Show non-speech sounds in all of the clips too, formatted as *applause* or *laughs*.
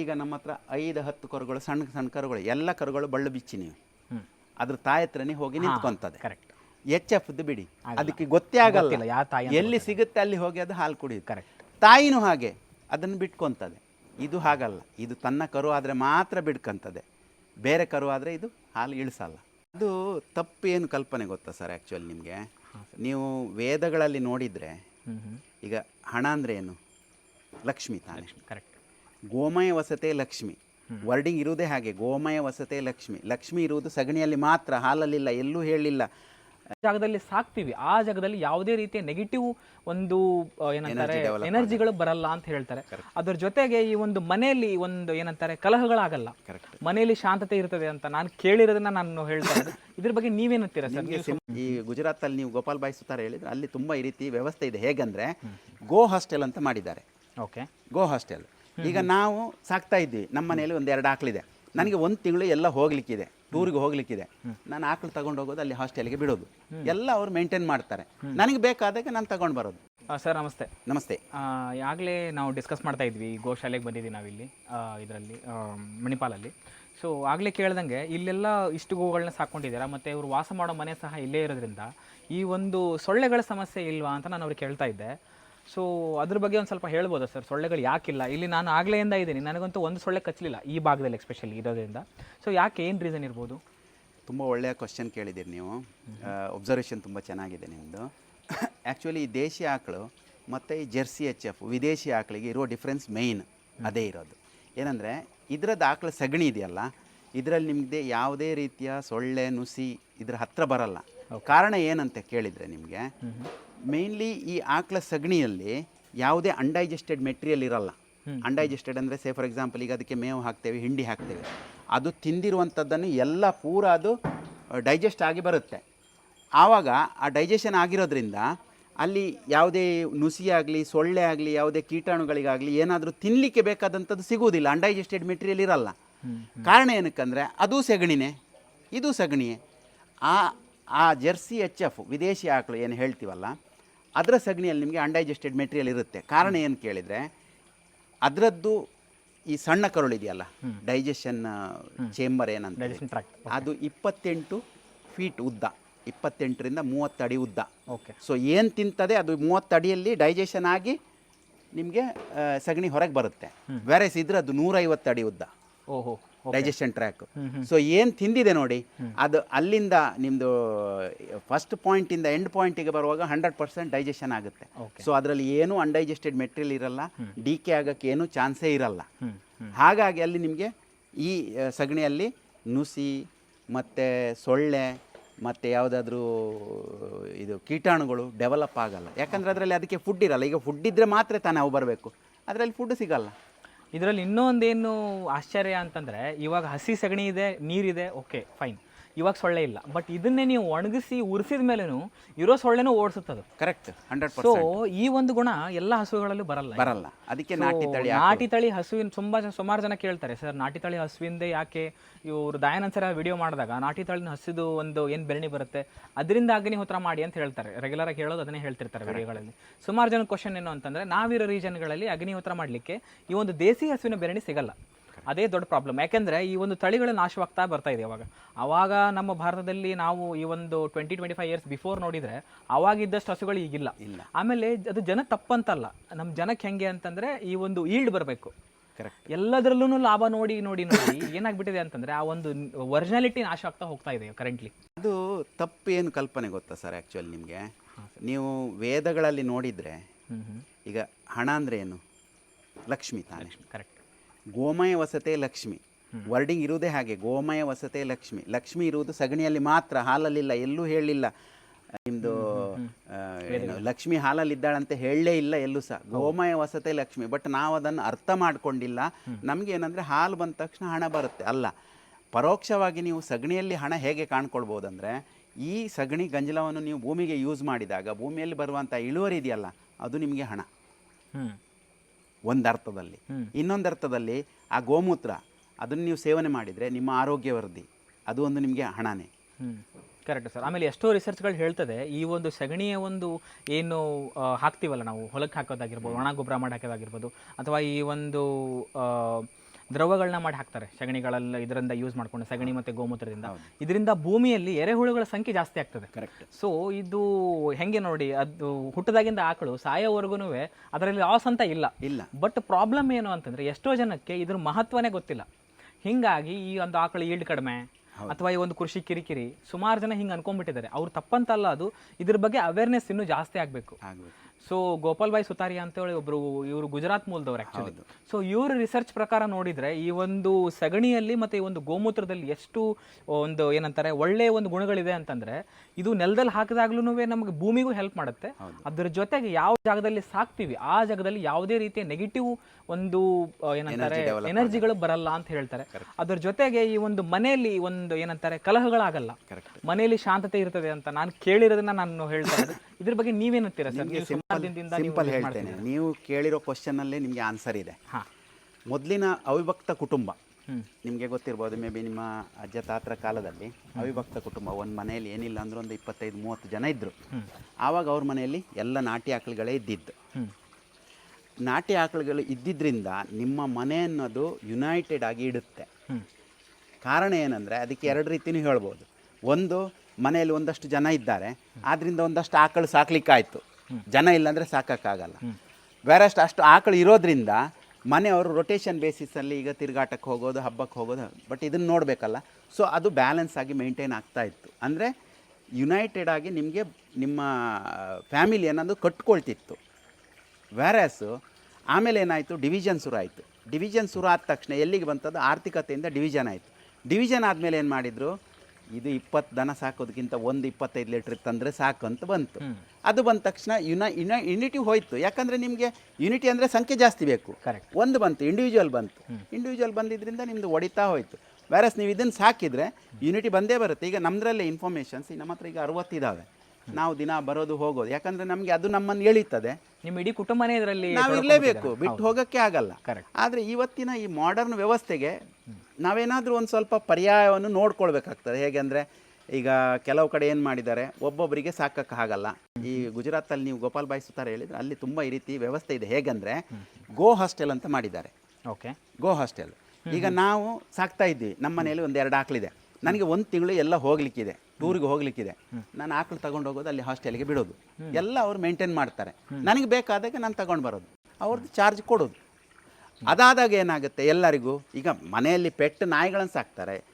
ಈಗ ನಮ್ಮ ಹತ್ರ ಐದು ಹತ್ತು ಕರುಗಳು ಸಣ್ಣ ಸಣ್ಣ ಕರುಗಳು ಎಲ್ಲ ಕರುಗಳು ಬಳ್ಳು ಬಿಚ್ಚಿ ನೀವು. ಅದ್ರ ತಾಯಿ ಹತ್ರನೇ ಹೋಗಿ ನಿಂತ್ಕೊಂತದೆ. ಕರೆಕ್ಟ್ ಎಚ್ ಎಫ್ ಬಿಡಿ ಅದಕ್ಕೆ ಗೊತ್ತೇ ಆಗಲ್ಲ. ಗೊತ್ತಿಲ್ಲ, ಯಾವ ತಾಯಿ ಎಲ್ಲಿ ಸಿಗುತ್ತೆ ಅಲ್ಲಿ ಹೋಗಿ ಅದು ಹಾಲು ಕುಡಿಯುತ್ತೆ. ಕರೆಕ್ಟ್ ತಾಯಿನೂ ಹಾಗೆ ಅದನ್ನು ಬಿಟ್ಕೊಂತದೆ. ಇದು ಹಾಗಲ್ಲ. ಇದು ತನ್ನ ಕರು ಆದರೆ ಮಾತ್ರ ಬಿಡ್ಕಂತದೆ ಬೇರೆ ಕರು ಆದರೆ ಇದು ಹಾಲು ಇಳಿಸಲ್ಲ. ಅದು ತಪ್ಪು ಏನು ಕಲ್ಪನೆ ಗೊತ್ತಾ ಸರ್ ಆ್ಯಕ್ಚುಲಿ ನಿಮಗೆ? ನೀವು ವೇದಗಳಲ್ಲಿ ನೋಡಿದರೆ ಈಗ ಹಣ ಅಂದರೆ ಏನು? ಲಕ್ಷ್ಮಿ ತಾನೆ. ಕರೆಕ್ಟ್ ಗೋಮಯ ವಸತೆ ಲಕ್ಷ್ಮಿ. ವರ್ಡಿಂಗ್ ಇರುವುದೇ ಹಾಗೆ ಗೋಮಯ ವಸತೆ ಲಕ್ಷ್ಮಿ. ಲಕ್ಷ್ಮಿ ಇರುವುದು ಸಗಣಿಯಲ್ಲಿ ಮಾತ್ರ ಹಾಲಲ್ಲಿಲ್ಲ ಎಲ್ಲೂ ಹೇಳಿಲ್ಲ. ಜಾಗದಲ್ಲಿ ಸಾಕ್ತಿವಿ. ಆ ಜಾಗದಲ್ಲಿ ಯಾವುದೇ ರೀತಿಯ ನೆಗೆಟಿವ್ ಒಂದು ಏನಂತಾರೆ ಎನರ್ಜಿಗಳು ಬರಲ್ಲ ಅಂತ ಹೇಳ್ತಾರೆ. ಅದ್ರ ಜೊತೆಗೆ ಈ ಒಂದು ಮನೆಯಲ್ಲಿ ಒಂದು ಏನಂತಾರೆ ಕಲಹಗಳಾಗಲ್ಲ. ಕರೆಕ್ಟ್ ಮನೆಯಲ್ಲಿ ಶಾಂತತೆ ಇರ್ತದೆ ಅಂತ ನಾನು ಕೇಳಿರೋದನ್ನ ನಾನು ಹೇಳ್ತಾ ಇದ್ರ ಬಗ್ಗೆ ನೀವೇನಂತೀರಾ ಸರ್? ಈ ಗುಜರಾತ್ ಗುಜರಾತಲ್ಲಿ ನೀವು ಗೋಪಾಲ್ ಬಾಯಿ ಸುತಾರ ಹೇಳಿದ್ರೆ ಅಲ್ಲಿ ತುಂಬಾ ಈ ರೀತಿ ವ್ಯವಸ್ಥೆ ಇದೆ. ಹೇಗಂದ್ರೆ ಗೋ ಹಾಸ್ಟೆಲ್ ಅಂತ ಮಾಡಿದ್ದಾರೆ. ಓಕೆ. ಗೋ ಹಾಸ್ಟೆಲ್. ಈಗ ನಾವು ಸಾಕ್ತಾ ಇದ್ವಿ ನಮ್ಮ ಮನೆಯಲ್ಲಿ ಒಂದು ಎರಡು ಆಕಳಿದೆ. ನನಗೆ ಒಂದು ತಿಂಗಳು ಎಲ್ಲ ಹೋಗ್ಲಿಕ್ಕಿದೆ. ಟೂರಿಗೆ ಹೋಗ್ಲಿಕ್ಕಿದೆ. ನಾನು ಆಕಳು ತಗೊಂಡು ಹೋಗೋದು ಅಲ್ಲಿ ಹಾಸ್ಟೆಲ್ಗೆ ಬಿಡೋದು. ಎಲ್ಲ ಅವ್ರು ಮೇಂಟೈನ್ ಮಾಡ್ತಾರೆ. ನನಗೆ ಬೇಕಾದಾಗ ನಾನು ತಗೊಂಡು ಬರೋದು. ಸರ್ ನಮಸ್ತೆ. ನಮಸ್ತೆ. ಆಗಲೇ ನಾವು ಡಿಸ್ಕಸ್ ಮಾಡ್ತಾ ಇದ್ವಿ ಗೋಶಾಲೆಗೆ ಬಂದಿದ್ದೀವಿ ನಾವಿಲ್ಲಿ ಇದರಲ್ಲಿ ಮಣಿಪಾಲಲ್ಲಿ. ಸೊ ಆಗಲೇ ಕೇಳ್ದಂಗೆ ಇಲ್ಲೆಲ್ಲ ಇಷ್ಟು ಗೋಗಳನ್ನ ಸಾಕೊಂಡಿದ್ದೀರಾ ಮತ್ತು ಇವರು ವಾಸ ಮಾಡೋ ಮನೆ ಸಹ ಇಲ್ಲೇ ಇರೋದ್ರಿಂದ ಈ ಒಂದು ಸೊಳ್ಳೆಗಳ ಸಮಸ್ಯೆ ಇಲ್ವಾ ಅಂತ ನಾನು ಅವ್ರಿಗೆ ಕೇಳ್ತಾ ಇದ್ದೆ. ಸೊ ಅದ್ರ ಬಗ್ಗೆ ಒಂದು ಸ್ವಲ್ಪ ಹೇಳ್ಬೋದಾ ಸರ್ ಸೊಳ್ಳೆಗಳು ಯಾಕಿಲ್ಲ? ಇಲ್ಲಿ ನಾನು ಆಗ್ಲೆಯಿಂದ ಇದ್ದೀನಿ. ನನಗಂತೂ ಒಂದು ಸೊಳ್ಳೆ ಕಚ್ಚಲಿಲ್ಲ ಈ ಭಾಗದಲ್ಲಿ ಎಸ್ಪೆಷಲಿ ಇರೋದ್ರಿಂದ. ಸೊ ಯಾಕೆ? ಏನು ರೀಸನ್ ಇರ್ಬೋದು? ತುಂಬ ಒಳ್ಳೆಯ ಕ್ವಶನ್ ಕೇಳಿದ್ದೀರಿ ನೀವು. ಒಬ್ಸರ್ವೇಷನ್ ತುಂಬ ಚೆನ್ನಾಗಿದೆ ನಿಮ್ಮದು ಆ್ಯಕ್ಚುಲಿ ಈ ದೇಶಿ ಆಕಳು ಮತ್ತು ಈ ಜೆರ್ಸಿ ಎಚ್ ಎಫ್ ವಿದೇಶಿ ಆಕಳಿಗೆ ಇರೋ ಡಿಫ್ರೆನ್ಸ್ ಮೇಯ್ನ್ ಅದೇ ಇರೋದು. ಏನಂದರೆ ಇದರದ್ದು ಆಕಳ ಸಗಣಿ ಇದೆಯಲ್ಲ ಇದರಲ್ಲಿ ನಿಮಗೆ ಯಾವುದೇ ರೀತಿಯ ಸೊಳ್ಳೆ ನುಸಿ ಇದರ ಹತ್ತಿರ ಬರಲ್ಲ. ಕಾರಣ ಏನಂತ ಕೇಳಿದರೆ ನಿಮಗೆ ಮೇಯ್ನ್ಲಿ ಈ ಆಕಳ ಸಗಣಿಯಲ್ಲಿ ಯಾವುದೇ ಅಂಡೈಜೆಸ್ಟೆಡ್ ಮೆಟೀರಿಯಲ್ ಇರಲ್ಲ. ಅಂಡೈಜೆಸ್ಟೆಡ್ ಅಂದರೆ ಸೇ ಫಾರ್ ಎಕ್ಸಾಂಪಲ್ ಈಗ ಅದಕ್ಕೆ ಮೇವು ಹಾಕ್ತೇವೆ ಹಿಂಡಿ ಹಾಕ್ತೇವೆ. ಅದು ತಿಂದಿರುವಂಥದ್ದನ್ನು ಎಲ್ಲ ಪೂರ ಅದು ಡೈಜೆಸ್ಟ್ ಆಗಿ ಬರುತ್ತೆ. ಆವಾಗ ಆ ಡೈಜೆಷನ್ ಆಗಿರೋದ್ರಿಂದ ಅಲ್ಲಿ ಯಾವುದೇ ನುಸಿಯಾಗಲಿ ಸೊಳ್ಳೆ ಆಗಲಿ ಯಾವುದೇ ಕೀಟಾಣುಗಳಿಗಾಗಲಿ ಏನಾದರೂ ತಿನ್ನಲಿಕ್ಕೆ ಬೇಕಾದಂಥದ್ದು ಸಿಗುವುದಿಲ್ಲ. ಅಂಡೈಜೆಸ್ಟೆಡ್ ಮೆಟೀರಿಯಲ್ ಇರಲ್ಲ. ಕಾರಣ ಏನಕ್ಕಂದರೆ ಅದು ಸಗಣಿನೇ. ಇದು ಸಗಣಿಯೇ. ಆ ಆ ಜೆರ್ಸಿ ಎಚ್ ಎಫ್ ವಿದೇಶಿ ಆಕಳು ಏನು ಹೇಳ್ತೀವಲ್ಲ ಅದರ ಸಗಣಿಯಲ್ಲಿ ನಿಮಗೆ ಅಂಡೈಜೆಸ್ಟೆಡ್ ಮೆಟೀರಿಯಲ್ ಇರುತ್ತೆ. ಕಾರಣ ಏನು ಕೇಳಿದರೆ ಅದರದ್ದು ಈ ಸಣ್ಣ ಕರುಳು ಇದೆಯಲ್ಲ ಡೈಜೆಷನ್ ಚೇಂಬರ್ ಏನಂತ ಅದು ಇಪ್ಪತ್ತೆಂಟು ಫೀಟ್ ಉದ್ದ. ಇಪ್ಪತ್ತೆಂಟರಿಂದ ಮೂವತ್ತು ಅಡಿ ಉದ್ದ. ಓಕೆ ಸೊ ಏನು ತಿಂತದೆ ಅದು ಮೂವತ್ತು ಅಡಿಯಲ್ಲಿ ಡೈಜೆಷನ್ ಆಗಿ ನಿಮಗೆ ಸಗಣಿ ಹೊರಗೆ ಬರುತ್ತೆ. ವ್ಯಾರೆಸ್ ಇದ್ರೆ ಅದು ನೂರೈವತ್ತು ಅಡಿ ಉದ್ದ. ಓಹೋ. ಡೈಜೆಷನ್ ಟ್ರ್ಯಾಕ್ ಸೊ ಏನು ತಿಂದಿದೆ ನೋಡಿ ಅದು ಅಲ್ಲಿಂದ ನಿಮ್ಮದು ಫಸ್ಟ್ ಪಾಯಿಂಟಿಂದ ಎಂಡ್ ಪಾಯಿಂಟಿಗೆ ಬರುವಾಗ ಹಂಡ್ರೆಡ್ ಪರ್ಸೆಂಟ್ ಡೈಜೆಷನ್ ಆಗುತ್ತೆ. ಸೊ ಅದರಲ್ಲಿ ಏನು ಅನ್ಡೈಜೆಸ್ಟೆಡ್ ಮೆಟೀರಿಯಲ್ ಇರಲ್ಲ ಡಿ ಕೆ ಆಗೋಕ್ಕೆ ಏನೂ ಚಾನ್ಸೇ ಇರಲ್ಲ. ಹಾಗಾಗಿ ಅಲ್ಲಿ ನಿಮಗೆ ಈ ಸಗಣಿಯಲ್ಲಿ ನುಸಿ ಮತ್ತು ಸೊಳ್ಳೆ ಮತ್ತು ಯಾವುದಾದ್ರೂ ಇದು ಕೀಟಾಣುಗಳು ಡೆವಲಪ್ ಆಗಲ್ಲ. ಯಾಕಂದರೆ ಅದರಲ್ಲಿ ಅದಕ್ಕೆ ಫುಡ್ ಇರಲ್ಲ. ಈಗ ಫುಡ್ ಇದ್ದರೆ ಮಾತ್ರ ತಾನೇ ಅವು ಬರಬೇಕು. ಅದರಲ್ಲಿ ಫುಡ್ ಸಿಗಲ್ಲ. ಇದರಲ್ಲಿ ಇನ್ನೊಂದೇನು ಆಶ್ಚರ್ಯ ಅಂತಂದರೆ ಇವಾಗ ಹಸಿ ಸಗಣಿ ಇದೆ ನೀರಿದೆ ಓಕೆ ಫೈನ್ ಇವಾಗ ಸೊಳ್ಳೆ ಇಲ್ಲ. ಬಟ್ ಇದನ್ನೇ ನೀವು ಒಣಗಿಸಿ ಉರಿಸಿದ ಮೇಲೇನು ಇರೋ ಸೊಳ್ಳೆನೂ ಓಡಿಸುತ್ತದು. ಕರೆಕ್ಟ್ ಹಂಡ್ರೆಡ್ ಸೊ ಈ ಒಂದು ಗುಣ ಎಲ್ಲ ಹಸುಗಳಲ್ಲೂ ಬರಲ್ಲ ಬರಲ್ಲ. ಅದಕ್ಕೆ ನಾಟಿ ತಳಿ ನಾಟಿ ತಳಿ ಹಸುವಿನ ತುಂಬಾ ಜನ ಸುಮಾರು ಜನ ಕೇಳ್ತಾರೆ ಸರ್ ನಾಟಿ ತಳಿ ಹಸುವಿಂದ ಯಾಕೆ ಇವರು ದಯಾನಂದ್ ಸರ ವಿಡಿಯೋ ಮಾಡಿದಾಗ ನಾಟಿ ತಳಿನ ಹಸಿದು ಒಂದು ಏನು ಬೆರಣಿ ಬರುತ್ತೆ? ಅದರಿಂದ ಅಗ್ನಿಹೋತ್ರ ಮಾಡಿ ಅಂತ ಹೇಳ್ತಾರೆ. ರೆಗ್ಯುಲರ್ ಆಗಿ ಹೇಳೋದು ಅದನ್ನೇ ಹೇಳ್ತಿರ್ತಾರೆ ವಿಡಿಯೋಗಳಲ್ಲಿ ಸುಮಾರು ಜನ ಕ್ವಶನ್ ಏನು ಅಂತಂದ್ರೆ ನಾವಿರೋ ರೀಜನ್ಗಳಲ್ಲಿ ಅಗ್ನಿಹೋತ್ರ ಮಾಡಲಿಕ್ಕೆ ಈ ಒಂದು ದೇಸಿ ಹಸುವಿನ ಬೆರಣಿ ಸಿಗಲ್ಲ. ಅದೇ ದೊಡ್ಡ ಪ್ರಾಬ್ಲಮ್ ಯಾಕೆಂದ್ರೆ ಈ ಒಂದು ತಳಿಗಳು ನಾಶವಾಗ್ತಾ ಬರ್ತಾ ಇದೆ ಅವಾಗ. ಅವಾಗ ನಮ್ಮ ಭಾರತದಲ್ಲಿ ನಾವು ಈ ಒಂದು twenty twenty five years before ನೋಡಿದ್ರೆ ಅವಾಗಿದ್ದಷ್ಟು ಹಸುಗಳು ಈಗಿಲ್ಲ. ಇಲ್ಲ. ಆಮೇಲೆ ಅದು ಜನ ತಪ್ಪಂತಲ್ಲ. ನಮ್ಮ ಜನಕ್ಕೆ ಹೆಂಗೆ ಅಂತಂದ್ರೆ ಈ ಒಂದು ಈಲ್ಡ್ ಬರಬೇಕು. ಕರೆಕ್ಟ್ ಎಲ್ಲದರಲ್ಲೂ ಲಾಭ ನೋಡಿ ನೋಡಿ ನೋಡಿ *laughs* ಏನಾಗ್ಬಿಟ್ಟಿದೆ ಅಂತಂದ್ರೆ ಆ ಒಂದು ಒರಿಜಿನಾಲಿಟಿ ನಾಶ ಆಗ್ತಾ ಹೋಗ್ತಾ ಇದೆ ಕರೆಂಟ್ಲಿ ಅದು ತಪ್ಪು ಏನು ಕಲ್ಪನೆ ಗೊತ್ತಾ ಸರ್ ಆ್ಯಕ್ಚುಲಿ ನಿಮಗೆ? ನೀವು ವೇದಗಳಲ್ಲಿ ನೋಡಿದರೆ ಈಗ ಹಣ ಅಂದರೆ ಏನು? ಲಕ್ಷ್ಮಿ ತಾನೆ. ಕರೆಕ್ಟ್ ಗೋಮಯ ವಸತೆ ಲಕ್ಷ್ಮಿ. ವರ್ಡಿಂಗ್ ಇರುವುದೇ ಹಾಗೆ ಗೋಮಯ ವಸತೆ ಲಕ್ಷ್ಮಿ. ಲಕ್ಷ್ಮಿ ಇರುವುದು ಸಗಣಿಯಲ್ಲಿ ಮಾತ್ರ ಹಾಲಲ್ಲಿಲ್ಲ ಎಲ್ಲೂ ಹೇಳಿಲ್ಲ ನಿಮ್ಮದು ಲಕ್ಷ್ಮಿ ಹಾಲಲ್ಲಿದ್ದಾಳಂತ ಹೇಳಲೇ ಇಲ್ಲ ಎಲ್ಲೂ ಸಹ. ಗೋಮಯ ವಸತೆ ಲಕ್ಷ್ಮಿ. ಬಟ್ ನಾವು ಅದನ್ನು ಅರ್ಥ ಮಾಡ್ಕೊಂಡಿಲ್ಲ. ನಮಗೆ ಏನಂದ್ರೆ ಹಾಲು ಬಂದ ತಕ್ಷಣ ಹಣ ಬರುತ್ತೆ. ಅಲ್ಲ ಪರೋಕ್ಷವಾಗಿ ನೀವು ಸಗಣಿಯಲ್ಲಿ ಹಣ ಹೇಗೆ ಕಾಣ್ಕೊಳ್ಬೋದಂದರೆ ಈ ಸಗಣಿ ಗಂಜಲವನ್ನು ನೀವು ಭೂಮಿಗೆ ಯೂಸ್ ಮಾಡಿದಾಗ ಭೂಮಿಯಲ್ಲಿ ಬರುವಂಥ ಇಳುವರಿ ಇದೆಯಲ್ಲ ಅದು ನಿಮಗೆ ಹಣ. ಒಂದು ಅರ್ಥದಲ್ಲಿ ಇನ್ನೊಂದು ಅರ್ಥದಲ್ಲಿ ಆ ಗೋಮೂತ್ರ ಅದನ್ನು ನೀವು ಸೇವನೆ ಮಾಡಿದರೆ ನಿಮ್ಮ ಆರೋಗ್ಯ ವೃದ್ಧಿ. ಅದು ಒಂದು ನಿಮಗೆ ಹಣನೇ. ಕರೆಕ್ಟ್ ಸರ್ ಆಮೇಲೆ ಎಷ್ಟೋ ರಿಸರ್ಚ್ಗಳು ಹೇಳ್ತದೆ ಈ ಒಂದು ಸಗಣಿಯ ಒಂದು ಏನು ಹಾಕ್ತೀವಲ್ಲ ನಾವು ಹೊಲಕ್ಕೆ ಹಾಕೋದಾಗಿರ್ಬೋದು ಒಣ ಗೊಬ್ಬರ ಮಾಡಿ ಹಾಕೋದಾಗಿರ್ಬೋದು ಅಥವಾ ಈ ಒಂದು ದ್ರವಗಳನ್ನ ಮಾಡಿ ಹಾಕ್ತಾರೆ. ಸಗಣಿಗಳೆಲ್ಲ ಇದರಿಂದ ಯೂಸ್ ಮಾಡ್ಕೊಂಡು ಸಗಣಿ ಮತ್ತೆ ಗೋಮೂತ್ರದಿಂದ. ಇದರಿಂದ ಭೂಮಿಯಲ್ಲಿ ಎರೆಹುಳುಗಳ ಸಂಖ್ಯೆ ಜಾಸ್ತಿ ಆಗ್ತದೆ. ಕರೆಕ್ಟ್ ಸೊ ಇದು ಹೆಂಗೆ ನೋಡಿ ಅದು ಹುಟ್ಟದಾಗಿಂದ ಆಕಳು ಸಾಯೋವರೆಗೂ ಅದರಲ್ಲಿ ಲಾಸ್ ಅಂತ ಇಲ್ಲ. ಇಲ್ಲ. ಬಟ್ ಪ್ರಾಬ್ಲಮ್ ಏನು ಅಂತಂದ್ರೆ ಎಷ್ಟೋ ಜನಕ್ಕೆ ಇದ್ರ ಮಹತ್ವನೇ ಗೊತ್ತಿಲ್ಲ. ಹಿಂಗಾಗಿ ಈ ಒಂದು ಆಕಳು ಈಲ್ಡ್ ಕಡಿಮೆ ಅಥವಾ ಈ ಒಂದು ಕೃಷಿ ಕಿರಿಕಿರಿ ಸುಮಾರು ಜನ ಹಿಂಗೆ ಅನ್ಕೊಂಡ್ಬಿಟ್ಟಿದ್ದಾರೆ. ಅವ್ರು ತಪ್ಪಂತಲ್ಲ ಅದು ಇದ್ರ ಬಗ್ಗೆ ಅವೇರ್ನೆಸ್ ಇನ್ನೂ ಜಾಸ್ತಿ ಆಗಬೇಕು. ಆಗಬೇಕು. ಸೊ ಗೋಪಾಲ್ ಸುತಾರಿ ಸುತಾರಿಯಾ ಅಂತೇಳಿ ಒಬ್ರು ಇವರು ಗುಜರಾತ್ ಮೂಲದವ್ರು ಆಕ್ಚುಲಿ ಸೊ ಇವ್ರ ರಿಸರ್ಚ್ ಪ್ರಕಾರ ನೋಡಿದ್ರೆ ಈ ಒಂದು ಸಗಣಿಯಲ್ಲಿ ಮತ್ತೆ ಈ ಒಂದು ಗೋಮೂತ್ರದಲ್ಲಿ ಎಷ್ಟು ಒಂದು ಏನಂತಾರೆ ಒಳ್ಳೆ ಒಂದು ಗುಣಗಳಿದೆ ಅಂತಂದ್ರೆ ಇದು ನೆಲದಲ್ಲಿ ಹಾಕಿದಾಗ್ಲೂ ನಮಗೆ ಭೂಮಿಗೂ ಹೆಲ್ಪ್ ಮಾಡುತ್ತೆ. ಅದ್ರ ಜೊತೆಗೆ ಯಾವ ಜಾಗದಲ್ಲಿ ಸಾಕ್ತೀವಿ ಆ ಜಾಗದಲ್ಲಿ ಯಾವುದೇ ರೀತಿಯ ನೆಗೆಟಿವ್ ಒಂದು ಏನಂತಾರೆ ಎನರ್ಜಿಗಳು ಬರಲ್ಲ ಅಂತ ಹೇಳ್ತಾರೆ. ಅದ್ರ ಜೊತೆಗೆ ಈ ಒಂದು ಮನೆಯಲ್ಲಿ ಒಂದು ಏನಂತಾರೆ ಕಲಹಗಳಾಗಲ್ಲ. ಮನೆಯಲ್ಲಿ ಶಾಂತತೆ ಇರ್ತದೆ ಅಂತ ನಾನು ಕೇಳಿರೋದನ್ನ ನಾನು ಹೇಳ್ತಾ ಇರೋದು. ಇದ್ರ ಬಗ್ಗೆ ನೀವೇನಂತೀರಾ ಸರ್? ನೀವು ಸಿಂಪಲ್ ಸಿಂಪಲ್ ಹೇಳ್ತೇನೆ. ನೀವು ಕೇಳಿರೋ ಕ್ವಶನಲ್ಲೇ ನಿಮಗೆ ಆನ್ಸರ್ ಇದೆ. ಮೊದಲಿನ ಅವಿಭಕ್ತ ಕುಟುಂಬ. ನಿಮಗೆ ಗೊತ್ತಿರ್ಬೋದು ಮೇ ಬಿ ನಿಮ್ಮ ಅಜ್ಜ ತಾತರ ಕಾಲದಲ್ಲಿ ಅವಿಭಕ್ತ ಕುಟುಂಬ ಒಂದು ಮನೆಯಲ್ಲಿ ಏನಿಲ್ಲ ಅಂದ್ರೆ ಒಂದು ಇಪ್ಪತ್ತೈದು ಮೂವತ್ತು ಜನ ಇದ್ದರು ಆವಾಗ ಅವ್ರ ಮನೆಯಲ್ಲಿ ಎಲ್ಲ ನಾಟಿ ಆಕಳುಗಳೇ ಇದ್ದಿದ್ದು. ನಾಟಿ ಆಕಳುಗಳು ಇದ್ದಿದ್ದರಿಂದ ನಿಮ್ಮ ಮನೆ ಅನ್ನೋದು ಯುನೈಟೆಡ್ ಆಗಿ ಇಡುತ್ತೆ. ಕಾರಣ ಏನಂದರೆ ಅದಕ್ಕೆ ಎರಡು ರೀತಿನೂ ಹೇಳ್ಬೋದು. ಒಂದು ಮನೆಯಲ್ಲಿ ಒಂದಷ್ಟು ಜನ ಇದ್ದಾರೆ. ಆದ್ದರಿಂದ ಒಂದಷ್ಟು ಆಕಳು ಸಾಕ್ಲಿಕ್ಕಾಯಿತು. ಜನ ಇಲ್ಲಾಂದರೆ ಸಾಕೋಕ್ಕಾಗಲ್ಲ. ಬೇರೆಷ್ಟು ಅಷ್ಟು ಆಕಳು ಇರೋದ್ರಿಂದ ಮನೆಯವರು ರೊಟೇಷನ್ ಬೇಸಿಸಲ್ಲಿ ಈಗ ತಿರುಗಾಟಕ್ಕೆ ಹೋಗೋದು ಹಬ್ಬಕ್ಕೆ ಹೋಗೋದು ಬಟ್ ಇದನ್ನು ನೋಡಬೇಕಲ್ಲ. ಸೊ ಅದು ಬ್ಯಾಲೆನ್ಸ್ ಆಗಿ ಮೇಂಟೈನ್ ಆಗ್ತಾ ಇತ್ತು. ಅಂದರೆ ಯುನೈಟೆಡ್ ಆಗಿ ನಿಮಗೆ ನಿಮ್ಮ ಫ್ಯಾಮಿಲಿ ಅನ್ನೋದು ಕಟ್ಕೊಳ್ತಿತ್ತು. ವ್ಯಾರಸ್ ಆಮೇಲೆ ಏನಾಯಿತು? ಡಿವಿಷನ್ ಶುರು ಆಯಿತು ಡಿವಿಷನ್ ಶುರು ಆದ ತಕ್ಷಣ ಎಲ್ಲಿಗೆ ಬಂತದ್ದು? ಆರ್ಥಿಕತೆಯಿಂದ ಡಿವಿಷನ್ ಆಯಿತು. ಡಿವಿಷನ್ ಆದಮೇಲೆ ಏನು ಮಾಡಿದರು? ಇದು ಇಪ್ಪತ್ತು ದನ ಸಾಕೋದಕ್ಕಿಂತ ಒಂದು ಇಪ್ಪತ್ತೈದು ಲೀಟ್ರ್ ತಂದರೆ ಸಾಕು ಅಂತ ಬಂತು. ಅದು ಬಂದ ತಕ್ಷಣ ಯುನ ಯುನ ಯುನಿಟಿ ಹೋಯಿತು. ಯಾಕಂದರೆ ನಿಮಗೆ ಯುನಿಟಿ ಅಂದರೆ ಸಂಖ್ಯೆ ಜಾಸ್ತಿ ಬೇಕು. ಕರೆಕ್ಟ್ ಒಂದು ಬಂತು ಇಂಡಿವಿಜುವಲ್ ಬಂತು. ಇಂಡಿವಿಜುವಲ್ ಬಂದಿದ್ದರಿಂದ ನಿಮ್ಮದು ಹೊಡಿತಾ ಹೋಯಿತು. ವ್ಯಾರಸ್ ನೀವು ಇದನ್ನು ಸಾಕಿದರೆ ಯುನಿಟಿ ಬಂದೇ ಬರುತ್ತೆ. ಈಗ ನಮ್ಮದ್ರಲ್ಲೇ ಇನ್ಫಾರ್ಮೇಷನ್ಸ್ ನಮ್ಮ ಹತ್ರ ಈಗ ಅರವತ್ತಿದ್ದಾವೆ ನಾವು ದಿನ ಬರೋದು ಹೋಗೋದು. ಯಾಕಂದ್ರೆ ನಮಗೆ ಅದು ನಮ್ಮನ್ನು ಎಳೀತದೆ. ನಿಮ್ಮ ಇಡೀ ಕುಟುಂಬನೇ ಇದರಲ್ಲಿ ನಾವು ಇರಲೇಬೇಕು ಬಿಟ್ಟು ಹೋಗೋಕ್ಕೆ ಆಗಲ್ಲ. ಕರೆಕ್ಟ್ ಆದರೆ ಇವತ್ತಿನ ಈ ಮಾಡರ್ನ್ ವ್ಯವಸ್ಥೆಗೆ ನಾವೇನಾದರೂ ಒಂದು ಸ್ವಲ್ಪ ಪರ್ಯಾಯವನ್ನು ನೋಡ್ಕೊಳ್ಬೇಕಾಗ್ತದೆ. ಹೇಗೆ ಅಂದರೆ ಈಗ ಕೆಲವು ಕಡೆ ಏನು ಮಾಡಿದ್ದಾರೆ ಒಬ್ಬೊಬ್ಬರಿಗೆ ಸಾಕಕ್ಕೆ ಆಗಲ್ಲ. ಈ ಗುಜರಾತಲ್ಲಿ ನೀವು ಗೋಪಾಲ್ ಬಾಯ್ ಸುತಾರ ಹೇಳಿದ್ರೆ ಅಲ್ಲಿ ತುಂಬ ಈ ರೀತಿ ವ್ಯವಸ್ಥೆ ಇದೆ. ಹೇಗೆಂದರೆ ಗೋ ಹಾಸ್ಟೆಲ್ ಅಂತ ಮಾಡಿದ್ದಾರೆ. ಓಕೆ. ಗೋ ಹಾಸ್ಟೆಲ್. ಈಗ ನಾವು ಸಾಕ್ತಾ ಇದ್ವಿ ನಮ್ಮ ಮನೆಯಲ್ಲಿ ಒಂದು ಎರಡು ಆಕಳಿದೆ. ನನಗೆ ಒಂದು ತಿಂಗಳು ಎಲ್ಲ ಹೋಗ್ಲಿಕ್ಕಿದೆ. ಟೂರಿಗೆ ಹೋಗ್ಲಿಕ್ಕಿದೆ. ನಾನು ಆಕಳು ತಗೊಂಡು ಹೋಗೋದು ಅಲ್ಲಿ ಹಾಸ್ಟೆಲ್ಗೆ ಬಿಡೋದು. ಎಲ್ಲ ಅವ್ರು ಮೇಂಟೈನ್ ಮಾಡ್ತಾರೆ. ನನಗೆ ಬೇಕಾದಾಗ ನಾನು ತಗೊಂಡು ಬರೋದು. ಅವ್ರದ್ದು ಚಾರ್ಜ್ ಕೊಡೋದು. ಅದಾದಾಗ ಏನಾಗುತ್ತೆ? ಎಲ್ಲರಿಗೂ ಈಗ ಮನೆಯಲ್ಲಿ ಪೆಟ್ಟು ನಾಯಿಗಳನ್ನು ಸಾಕ್ತಾರೆ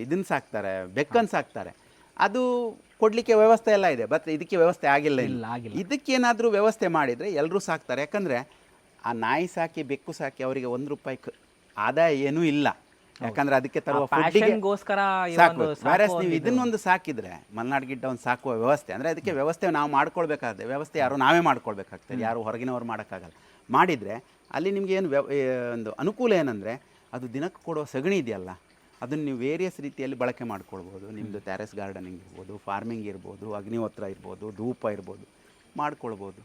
ಇದನ್ನು ಸಾಕ್ತಾರೆ ಬೆಕ್ಕನ್ನು ಸಾಕ್ತಾರೆ. ಅದು ಕೊಡಲಿಕ್ಕೆ ವ್ಯವಸ್ಥೆ ಎಲ್ಲ ಇದೆ ಬಟ್ ಇದಕ್ಕೆ ವ್ಯವಸ್ಥೆ ಆಗಿಲ್ಲ ಇಲ್ಲ. ಆಗಿಲ್ಲ. ಇದಕ್ಕೇನಾದರೂ ವ್ಯವಸ್ಥೆ ಮಾಡಿದರೆ ಎಲ್ಲರೂ ಸಾಕ್ತಾರೆ. ಯಾಕಂದರೆ ಆ ನಾಯಿ ಸಾಕಿ ಬೆಕ್ಕು ಸಾಕಿ ಅವರಿಗೆ ಒಂದು ರೂಪಾಯಿ ಕ- ಆದಾಯ ಏನೂ ಇಲ್ಲ. ಯಾಕಂದ್ರೆ ಅದಕ್ಕೆ ತರುವ ಫುಡ್ಗೋಸ್ಕರ ಸಾಕು. ನೀವು ಇದನ್ನೊಂದು ಸಾಕಿದ್ರೆ ಮಲ್ನಾಡ್ ಗಿಡ್ಡ ಒಂದು ಸಾಕುವ ವ್ಯವಸ್ಥೆ ಅಂದ್ರೆ ಅದಕ್ಕೆ ವ್ಯವಸ್ಥೆ ನಾವು ಮಾಡ್ಕೊಳ್ಬೇಕಾದ್ರೆ ವ್ಯವಸ್ಥೆ ಯಾರು ನಾವೇ ಮಾಡ್ಕೊಳ್ಬೇಕಾಗ್ತದೆ. ಯಾರು ಹೊರಗಿನವ್ರು ಮಾಡೋಕ್ಕಾಗಲ್ಲ. ಮಾಡಿದ್ರೆ ಅಲ್ಲಿ ನಿಮ್ಗೆ ಏನು ಒಂದು ಅನುಕೂಲ ಏನಂದ್ರೆ ಅದು ದಿನಕ್ಕೆ ಕೊಡೋ ಸಗಣಿ ಇದೆಯಲ್ಲ ಅದನ್ನು ನೀವು ವೇರಿಯಸ್ ರೀತಿಯಲ್ಲಿ ಬಳಕೆ ಮಾಡ್ಕೊಳ್ಬೋದು. ನಿಮ್ಮದು ಟ್ಯಾರೆಸ್ ಗಾರ್ಡನಿಂಗ್ ಇರ್ಬೋದು ಫಾರ್ಮಿಂಗ್ ಇರ್ಬೋದು ಅಗ್ನಿಹೋತ್ರ ಇರ್ಬೋದು ಧೂಪ ಇರ್ಬೋದು. ಮಾಡ್ಕೊಳ್ಬೋದು.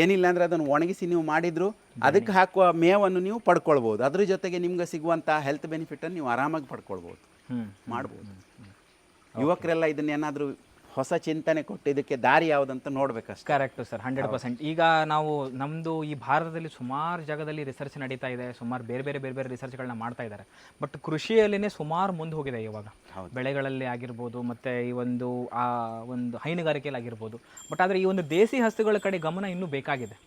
ಏನಿಲ್ಲ ಅಂದರೆ ಅದನ್ನು ಒಣಗಿಸಿ ನೀವು ಮಾಡಿದ್ರು ಅದಕ್ಕೆ ಹಾಕುವ ಮೇವನ್ನು ನೀವು ಪಡ್ಕೊಳ್ಬೋದು. ಅದ್ರ ಜೊತೆಗೆ ನಿಮ್ಗೆ ಸಿಗುವಂತಹ ಹೆಲ್ತ್ ಬೆನಿಫಿಟನ್ನು ನೀವು ಆರಾಮಾಗಿ ಪಡ್ಕೊಳ್ಬೋದು. ಮಾಡ್ಬೋದು. ಯುವಕರೆಲ್ಲ ಇದನ್ನೇನಾದರೂ ಹೊಸ ಚಿಂತನೆ ಕೊಟ್ಟಿದ್ದಕ್ಕೆ ಇದಕ್ಕೆ ದಾರಿ ಯಾವುದಂತ ನೋಡ್ಬೇಕಷ್ಟೆ. ಕರೆಕ್ಟ್ ಸರ್ ಹಂಡ್ರೆಡ್ ಪರ್ಸೆಂಟ್ ಈಗ ನಾವು ನಮ್ಮದು ಈ ಭಾರತದಲ್ಲಿ ಸುಮಾರು ಜಾಗದಲ್ಲಿ ರಿಸರ್ಚ್ ನಡೀತಾ ಇದೆ ಸುಮಾರು ಬೇರೆ ಬೇರೆ ಬೇರೆ ಬೇರೆ ರಿಸರ್ಚ್ಗಳನ್ನ ಮಾಡ್ತಾ ಇದ್ದಾರೆ. ಬಟ್ ಕೃಷಿಯಲ್ಲಿನೇ ಸುಮಾರು ಮುಂದೆ ಹೋಗಿದೆ ಇವಾಗ ಬೆಳೆಗಳಲ್ಲಿ ಆಗಿರ್ಬೋದು ಮತ್ತು ಈ ಒಂದು ಆ ಒಂದು ಹೈನುಗಾರಿಕೆಯಲ್ಲಿ ಆಗಿರ್ಬೋದು. ಬಟ್ ಆದರೆ ಈ ಒಂದು ದೇಸಿ ಹಸುಗಳ ಕಡೆ ಗಮನ ಇನ್ನೂ ಬೇಕಾಗಿದೆ.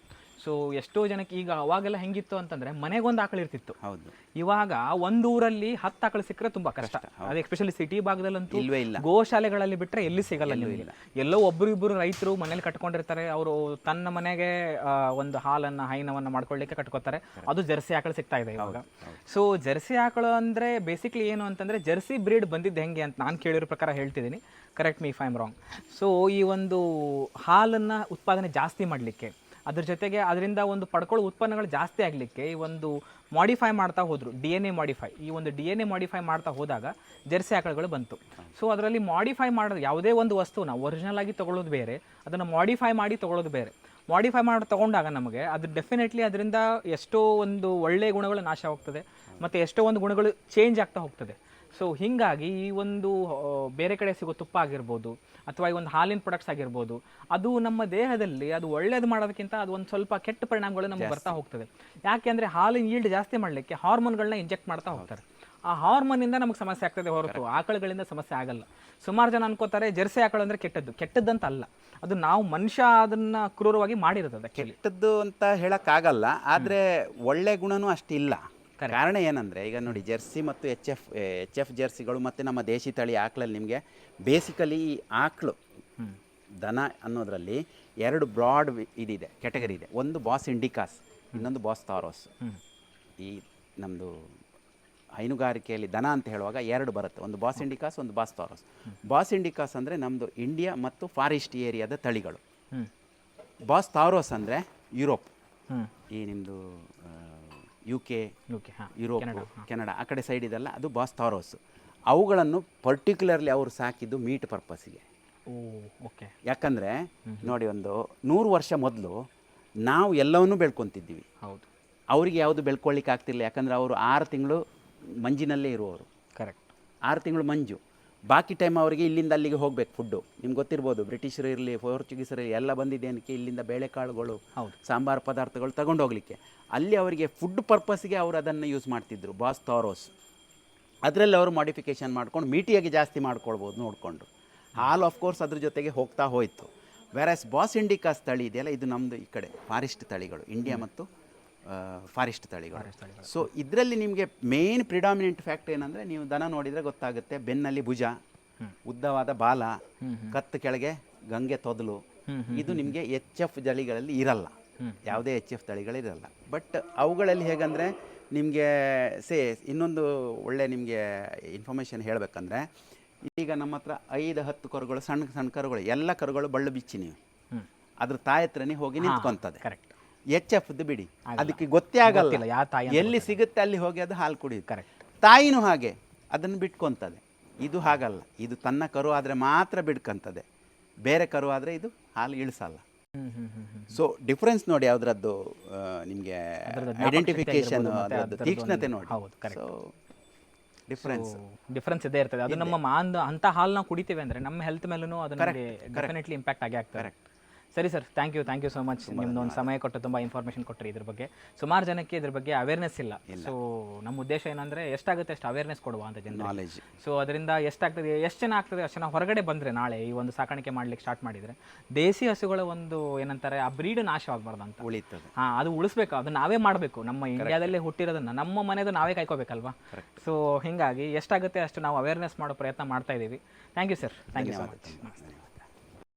ಸೊ ಎಷ್ಟೋ ಜನಕ್ಕೆ ಈಗ ಅವಾಗೆಲ್ಲ ಹೆಂಗಿತ್ತು ಅಂತಂದ್ರೆ ಮನೆಗೊಂದು ಆಕಳು ಇರ್ತಿತ್ತು. ಹೌದು. ಇವಾಗ ಒಂದು ಊರಲ್ಲಿ ಹತ್ತು ಆಕಳು ಸಿಕ್ಕರೆ ತುಂಬಾ ಕಷ್ಟ. ಅದೇ ಎಸ್ಪೆಷಲಿ ಸಿಟಿ ಭಾಗದಲ್ಲಂತೂ ಇಲ್ವೇ ಇಲ್ಲ. ಗೋಶಾಲೆಗಳಲ್ಲಿ ಬಿಟ್ರೆ ಎಲ್ಲಿ ಸಿಗಲ್ಲ ಇಲ್ಲ. ಎಲ್ಲೋ ಒಬ್ರು ಇಬ್ಬರು ರೈತರು ಮನೇಲಿ ಕಟ್ಕೊಂಡಿರ್ತಾರೆ ಅವರು ತನ್ನ ಮನೆಗೆ ಒಂದು ಹಾಲನ್ನ ಹೈನವನ್ನ ಮಾಡ್ಕೊಳ್ಳಿಕ್ಕೆ ಕಟ್ಕೋತಾರೆ. ಅದು ಜರ್ಸಿ ಆಕಳು ಸಿಗ್ತಾ ಇದೆ ಇವಾಗ. ಸೊ ಜರ್ಸಿ ಆಕಳು ಅಂದ್ರೆ ಬೇಸಿಕ್ಲಿ ಏನು ಅಂತಂದ್ರೆ ಜರ್ಸಿ ಬ್ರೀಡ್ ಬಂದಿದ್ದು ಹೆಂಗೆ ಅಂತ ನಾನು ಕೇಳಿರೋ ಪ್ರಕಾರ ಹೇಳ್ತಿದ್ದೀನಿ. Correct me if I'm wrong so ಈ ಒಂದು ಹಾಲನ್ನು ಉತ್ಪಾದನೆ ಜಾಸ್ತಿ ಮಾಡಲಿಕ್ಕೆ ಅದ್ರ ಜೊತೆಗೆ ಅದರಿಂದ ಒಂದು ಪಡ್ಕೊಳ್ಳೋ ಉತ್ಪನ್ನಗಳು ಜಾಸ್ತಿ ಆಗಲಿಕ್ಕೆ ಈ ಒಂದು ಮಾಡಿಫೈ ಮಾಡ್ತಾ ಹೋದರು. ಡಿ ಎನ್ ಎ ಮಾಡಿಫೈ ಈ ಒಂದು ಡಿ ಎನ್ ಎ ಮಾಡಿಫೈ ಮಾಡ್ತಾ ಹೋದಾಗ ಜೆರ್ಸಿ ಆಕಳುಗಳು ಬಂತು. ಸೊ ಅದರಲ್ಲಿ ಮಾಡಿಫೈ ಮಾಡೋದು ಯಾವುದೇ ಒಂದು ವಸ್ತುನ ಒರಿಜಿನಲ್ ಆಗಿ ತಗೊಳ್ಳೋದು ಬೇರೆ, ಅದನ್ನು ಮಾಡಿಫೈ ಮಾಡಿ ತಗೊಳ್ಳೋದು ಬೇರೆ. ಮಾಡಿಫೈ ಮಾಡಿ, ತಗೊಂಡಾಗ ನಮಗೆ ಅದು ಡೆಫಿನೆಟ್ಲಿ ಅದರಿಂದ ಎಷ್ಟೋ ಒಂದು ಒಳ್ಳೆಯ ಗುಣಗಳು ನಾಶ ಹೋಗ್ತದೆ, ಮತ್ತು ಎಷ್ಟೋ ಒಂದು ಗುಣಗಳು ಚೇಂಜ್ ಆಗ್ತಾ ಹೋಗ್ತದೆ. ಸೊ ಹೀಗಾಗಿ ಈ ಒಂದು ಬೇರೆ ಕಡೆ ಸಿಗೋ ತುಪ್ಪ ಆಗಿರ್ಬೋದು ಅಥವಾ ಈ ಒಂದು ಹಾಲಿನ ಪ್ರಾಡಕ್ಟ್ಸ್ ಆಗಿರ್ಬೋದು ಅದು ನಮ್ಮ ದೇಹದಲ್ಲಿ ಅದು ಒಳ್ಳೇದು ಮಾಡೋದಕ್ಕಿಂತ ಅದು ಒಂದು ಸ್ವಲ್ಪ ಕೆಟ್ಟ ಪರಿಣಾಮಗಳು ನಮ್ಗೆ ಬರ್ತಾ ಹೋಗ್ತದೆ. ಯಾಕೆ ಅಂದರೆ ಹಾಲಿನ ಈಲ್ಡ್ ಜಾಸ್ತಿ ಮಾಡಲಿಕ್ಕೆ ಹಾರ್ಮೋನ್ಗಳನ್ನ ಇಂಜೆಕ್ಟ್ ಮಾಡ್ತಾ ಹೋಗ್ತಾರೆ. ಆ ಹಾರ್ಮೋನಿಂದ ನಮಗೆ ಸಮಸ್ಯೆ ಆಗ್ತದೆ ಹೊರತು ಆಕಳುಗಳಿಂದ ಸಮಸ್ಯೆ ಆಗಲ್ಲ. ಸುಮಾರು ಜನ ಅನ್ಕೋತಾರೆ ಜರ್ಸಿ ಆಕಳು ಅಂದರೆ ಕೆಟ್ಟದ್ದು. ಕೆಟ್ಟದ್ದು ಅಂತ ಅಲ್ಲ. ಅದು ನಾವು ಮನುಷ್ಯ ಅದನ್ನ ಕ್ರೂರವಾಗಿ ಮಾಡಿರೋದು ಅದಕ್ಕೆ ಕೆಟ್ಟದ್ದು ಅಂತ ಹೇಳೋಕ್ಕಾಗಲ್ಲ ಆದರೆ ಒಳ್ಳೆ ಗುಣನೂ ಅಷ್ಟಿಲ್ಲ. ಕಾರಣ ಏನಂದರೆ ಈಗ ನೋಡಿ ಜೆರ್ಸಿ ಮತ್ತು ಎಚ್ ಎಫ್ ಎಚ್ ಎಫ್ ಜೆರ್ಸಿಗಳು ಮತ್ತು ನಮ್ಮ ದೇಶಿ ತಳಿ ಆಕಳಲ್ಲಿ ನಿಮಗೆ ಬೇಸಿಕಲಿ ಈ ಆಕಳು ದನ ಅನ್ನೋದರಲ್ಲಿ ಎರಡು ಬ್ರಾಡ್ ಇದಿದೆ ಕೆಟಗರಿ ಇದೆ. ಒಂದು ಬಾಸ್ ಇಂಡಿಕಾಸ್ ಇನ್ನೊಂದು ಬಾಸ್ ತಾರೋಸ್ ಈ ನಮ್ಮದು ಹೈನುಗಾರಿಕೆಯಲ್ಲಿ ದನ ಅಂತ ಹೇಳುವಾಗ ಎರಡು ಬರುತ್ತೆ. ಒಂದು ಬಾಸ್ ಇಂಡಿಕಾಸ್ ಒಂದು ಬಾಸ್ ತಾರೋಸ್ ಬಾಸ್ ಇಂಡಿಕಾಸ್ ಅಂದರೆ ನಮ್ಮದು ಇಂಡಿಯಾ ಮತ್ತು ಫಾರೆಸ್ಟ್ ಏರಿಯಾದ ತಳಿಗಳು. ಬಾಸ್ ತಾರೋಸ್ ಅಂದರೆ ಯುರೋಪ್ ಈ ನಿಮ್ಮದು ಯು ಕೆ ಓಕೆ ಹಾಂ ಯುರೋಪ್ ಕೆನಡಾ ಆ ಕಡೆ ಸೈಡ್ ಇದೆಲ್ಲ ಅದು ಬಾಸ್ ಥಾರೋಸ್. ಅವುಗಳನ್ನು ಪರ್ಟಿಕ್ಯುಲರ್ಲಿ ಅವರು ಸಾಕಿದ್ದು ಮೀಟ್ ಪರ್ಪಸ್ಗೆ ಓಕೆ ಯಾಕಂದರೆ ನೋಡಿ ಒಂದು ನೂರು ವರ್ಷ ಮೊದಲು ನಾವು ಎಲ್ಲವನ್ನೂ ಬೆಳ್ಕೊತಿದ್ದೀವಿ. ಹೌದು. ಅವರಿಗೆ ಯಾವುದು ಬೆಳ್ಕೊಳ್ಳಿಕ್ಕೆ ಆಗ್ತಿಲ್ಲ ಯಾಕಂದರೆ ಅವರು ಆರು ತಿಂಗಳು ಮಂಜಿನಲ್ಲೇ ಇರುವವರು. ಕರೆಕ್ಟ್ ಆರು ತಿಂಗಳು ಮಂಜು. ಬಾಕಿ ಟೈಮ್ ಅವರಿಗೆ ಇಲ್ಲಿಂದ ಅಲ್ಲಿಗೆ ಹೋಗ್ಬೇಕು ಫುಡ್ಡು ನಿಮ್ಗೆ ಗೊತ್ತಿರ್ಬೋದು ಬ್ರಿಟಿಷರು ಇರಲಿ ಪೋರ್ಚುಗೀಸರು ಇರಲಿ ಎಲ್ಲ ಬಂದಿದ್ದೇನಕ್ಕೆ ಇಲ್ಲಿಂದ ಬೇಳೆಕಾಳುಗಳು ಹೌದು. ಸಾಂಬಾರು ಪದಾರ್ಥಗಳು ತಗೊಂಡು ಹೋಗಲಿಕ್ಕೆ. ಅಲ್ಲಿ ಅವರಿಗೆ ಫುಡ್ ಪರ್ಪಸ್ಗೆ ಅವರು ಅದನ್ನು ಯೂಸ್ ಮಾಡ್ತಿದ್ರು ಬಾಸ್ ತಾರೋಸ್. ಅದರಲ್ಲಿ ಅವರು ಮಾಡಿಫಿಕೇಷನ್ ಮಾಡ್ಕೊಂಡು ಮೀಟಿಯಾಗಿ ಜಾಸ್ತಿ ಮಾಡ್ಕೊಳ್ಬೋದು ನೋಡಿಕೊಂಡು. ಆಫ್ ಕೋರ್ಸ್ ಅದ್ರ ಜೊತೆಗೆ ಹೋಗ್ತಾ ಹೋಯಿತು. ವೆರಸ್ ಬಾಸ್ ಇಂಡಿಕಾಸ್ ತಳಿ ಇದೆಯಲ್ಲ ಇದು ನಮ್ಮದು ಈ ಕಡೆ ಫಾರೆಸ್ಟ್ ತಳಿಗಳು ಇಂಡಿಯಾ ಮತ್ತು ಫಾರೆಸ್ಟ್ ತಳಿಗಳು. ಸೊ ಇದರಲ್ಲಿ ನಿಮಗೆ ಮೇನ್ ಪ್ರಿಡಾಮಿನೆಂಟ್ ಫ್ಯಾಕ್ಟ್ ಏನಂದರೆ ನೀವು ದನ ನೋಡಿದರೆ ಗೊತ್ತಾಗುತ್ತೆ ಬೆನ್ನಲ್ಲಿ ಭುಜ ಉದ್ದವಾದ ಬಾಲ ಕತ್ತು ಕೆಳಗೆ ಗಂಗೆ ತೊದಲು ಇದು ನಿಮಗೆ ಎಚ್ ಎಫ್ ತಳಿಗಳಲ್ಲಿ ಇರಲ್ಲ. ಯಾವುದೇ ಎಚ್ ಎಫ್ ತಳಿಗಳಿರಲ್ಲ ಬಟ್ ಅವುಗಳಲ್ಲಿ ಹೇಗಂದರೆ ನಿಮಗೆ ಸೇ ಇನ್ನೊಂದು ಒಳ್ಳೆ ನಿಮಗೆ ಇನ್ಫಾರ್ಮೇಷನ್ ಹೇಳಬೇಕಂದ್ರೆ ಈಗ ನಮ್ಮ ಹತ್ರ ಐದು ಹತ್ತು ಕರುಗಳು ಸಣ್ಣ ಸಣ್ಣ ಕರುಗಳು ಎಲ್ಲ ಕರುಗಳು ಬಳ್ಳು ಬಿಚ್ಚಿ ನೀವು. ಅದ್ರ ತಾಯತ್ರನೇ ಹೋಗಿ ನಿಂತ್ಕೊಂತದೆ. ಕರೆಕ್ಟ್ ಎಚ್ ಎಫ್ದು ಬಿಡಿ. ಅದಕ್ಕೆ ಗೊತ್ತೇ ಆಗಲ್ಲ. ಗೊತ್ತಿಲ್ಲ, ಯಾವ ತಾಯಿ ಎಲ್ಲಿ ಸಿಗುತ್ತೆ ಅಲ್ಲಿ ಹೋಗಿ ಅದು ಹಾಲು ಕುಡಿಯುತ್ತೆ. ಕರೆಕ್ಟ್ ತಾಯಿನೂ ಹಾಗೆ. ಅದನ್ನು ಬಿಟ್ಕೊಂತದೆ. ಇದು ಹಾಗಲ್ಲ. ಇದು ತನ್ನ ಕರು ಆದರೆ ಮಾತ್ರ ಬಿಡ್ಕೊಂತದೆ. ಬೇರೆ ಕರು ಆದರೆ ಇದು ಹಾಲು ಇಳಿಸಲ್ಲ. ಸೊ ಡಿಫ್ರೆನ್ಸ್ ನೋಡಿ ಯಾವುದ್ರದ್ದು ನಿಮಗೆ ಐಡೆಂಟಿಫಿಕೇಶನ್ ತೀಕ್ಷ್ಣತೆ ನೋಡಿ. ಹೌದು. ಸೊ ಡಿಫ್ರೆನ್ಸ್ ಡಿಫ್ರೆನ್ಸ್ ಇದೇ ಇರ್ತದೆ. ಅದು ನಮ್ಮ ಮಾನ್ ಅಂತ ಹಾಲು ನಾವು ಕುಡಿತೀವಿ ಅಂದ್ರೆ ನಮ್ಮ ಹೆಲ್ತ್ ಮೇಲೂ ಅದು ಡೆಫಿನೆಟ್ಲಿ ಇಂಪ್ಯಾಕ್ಟ್ ಆಗೇ ಆಗ್ತದೆ. ಸರಿ sir thank you thank you so much ನಿಮ್ದು ಒಂದು ಸಮಯ ಕೊಟ್ಟು ತುಂಬ ಇನ್ಫಾರ್ಮೇಷನ್ ಕೊಟ್ಟರೆ ಇದ್ರ ಬಗ್ಗೆ. ಸುಮಾರು ಜನಕ್ಕೆ ಇದ್ರ ಬಗ್ಗೆ ಅವೇರ್ನೆಸ್ ಇಲ್ಲ. ಸೊ ನಮ್ಮ ಉದ್ದೇಶ ಏನಂದ್ರೆ ಎಷ್ಟಾಗುತ್ತೆ ಅಷ್ಟು ಅವೇರ್ನೆಸ್ ಕೊಡುವ ಅಂತ ಜನ ನಾಲೆಜ್ ಸೊ ಅದರಿಂದ ಎಷ್ಟಾಗ್ತದೆ ಎಷ್ಟು ಜನ ಆಗ್ತದೆ ಅಷ್ಟು ಜನ ಹೊರಗಡೆ ಬಂದರೆ ನಾಳೆ ಈ ಒಂದು ಸಾಕಾಣಿಕೆ ಮಾಡ್ಲಿಕ್ಕೆ ಸ್ಟಾರ್ಟ್ ಮಾಡಿದರೆ ದೇಸಿ ಹಸುಗಳ ಒಂದು ಏನಂತಾರೆ ಆ ಬ್ರೀಡ್ ನಾಶವಾಗಬಾರ್ದು ಅಂತ ಉಳಿತದೆ. ಹಾಂ ಅದು ಉಳಿಸ್ಬೇಕು ಅದು ನಾವೇ ಮಾಡಬೇಕು. ನಮ್ಮ ಇಂಡಿಯಾದಲ್ಲೇ ಹುಟ್ಟಿರೋದನ್ನ ನಮ್ಮ ಮನೆದು ನಾವೇ ಕಾಯ್ಕೋಬೇಕಲ್ವಾ? ಸೊ ಹೀಗಾಗಿ ಎಷ್ಟಾಗುತ್ತೆ ಅಷ್ಟು ನಾವು ಅವೇರ್ನೆಸ್ ಮಾಡೋ ಪ್ರಯತ್ನ ಮಾಡ್ತಾ ಇದ್ದೀವಿ. Thank you sir thank you so much